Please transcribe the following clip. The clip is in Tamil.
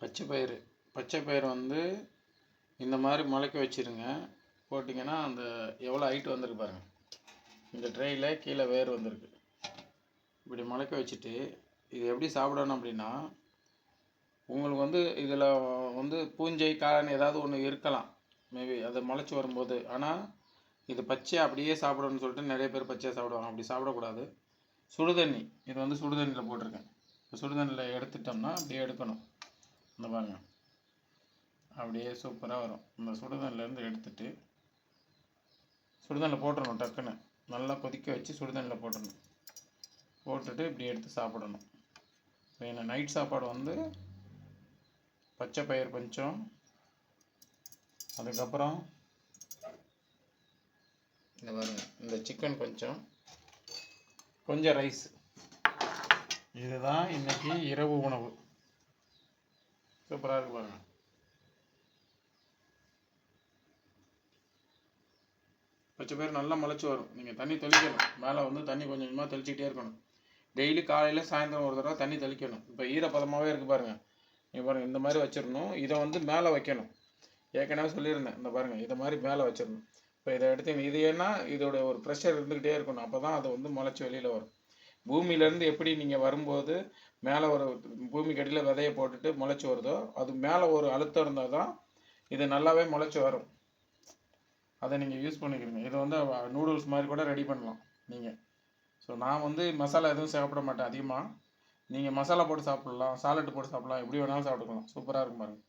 பச்சை பயிறு. பச்சை பயிறு வந்து இந்த மாதிரி முளைக்க வச்சிருங்க. போட்டிங்கன்னா அந்த எவ்வளோ ஹைட் வந்திருக்கு பாருங்கள் இந்த ட்ரேயில் கீழே வேர் வந்திருக்கு. இப்படி முளைக்க வச்சுட்டு இது எப்படி சாப்பிடணும் அப்படின்னா உங்களுக்கு வந்து இதில் வந்து பூஞ்சை காளான் ஏதாவது ஒன்று இருக்கலாம். மேபி அது முளைச்சி வரும்போது. ஆனால் இது பச்சையாக அப்படியே சாப்பிடணும்னு சொல்லிட்டு நிறைய பேர் பச்சையாக சாப்பிடுவாங்க. அப்படி சாப்பிடக்கூடாது. சுடுதண்ணி. இது வந்து சுடுதண்ணியில் போட்டிருக்கேன். சுடுதண்ணியில் எடுத்துட்டோம்னா அப்படியே எடுக்கணும். இந்த பாருங்க. அப்படியே சூப்பராக வரும். இந்த சுடுதண்ணிலேருந்து எடுத்துட்டு சுடுதண்ணில் போட்டுடணும் டக்குன்னு. நல்லா கொதிக்க வச்சு சுடுதண்ணியில் போட்டுடணும் போட்டுட்டு இப்படி எடுத்து சாப்பிடணும். இப்போ நைட் சாப்பாடு வந்து பச்சை பயிர் கொஞ்சம் அதுக்கப்புறம் இந்த பாருங்க இந்த சிக்கன் கொஞ்சம் கொஞ்சம் ரைஸ் இதுதான் இன்னைக்கு இரவு உணவு. சூப்பராக இருக்கு பாருங்க. பச்சை பயிர் நல்லா முளைச்சி வரும். நீங்கள் தண்ணி தெளிக்கணும். மேலே வந்து தண்ணி கொஞ்சம் கொஞ்சமாக தெளிச்சிக்கிட்டே இருக்கணும். டெய்லி காலையில் சாயந்தரம் ஒரு தடவை தண்ணி தெளிக்கணும். இப்போ ஈரப்பதமாகவே இருக்குது பாருங்கள் நீங்கள் பாருங்கள் இந்த மாதிரி வச்சிடணும். இதை வந்து மேலே வைக்கணும். ஏற்கனவே சொல்லியிருந்தேன். இந்த பாருங்கள் இதை மாதிரி மேலே வச்சிடணும். இப்போ இதை எடுத்து இது ஏன்னா இதோட ஒரு ப்ரெஷர் இருந்துக்கிட்டே இருக்கணும். அப்போ தான் அது வந்து முளைச்சி வெளியில் வரும். பூமியிலேருந்து எப்படி நீங்கள் வரும்போது மேலே ஒரு பூமிக்கு அடியில் விதையை போட்டுட்டு முளைச்சி வருதோ அது மேலே ஒரு அழுத்தம் இருந்தால் தான் இது நல்லாவே முளைச்சி வரும். அதை நீங்கள் யூஸ் பண்ணிக்கிறீங்க. இது வந்து நூடுல்ஸ் மாதிரி கூட ரெடி பண்ணலாம் நீங்கள் ஸோ நான் வந்து மசாலா எதுவும் சாப்பிட மாட்டேன் அதிகமாக நீங்கள் மசாலா போட்டு சாப்பிட்லாம் சாலட் போட்டு சாப்பிட்லாம் எப்படி வேணாலும் சாப்பிட்டுக்கலாம். சூப்பராக இருக்கும் பாருங்கள்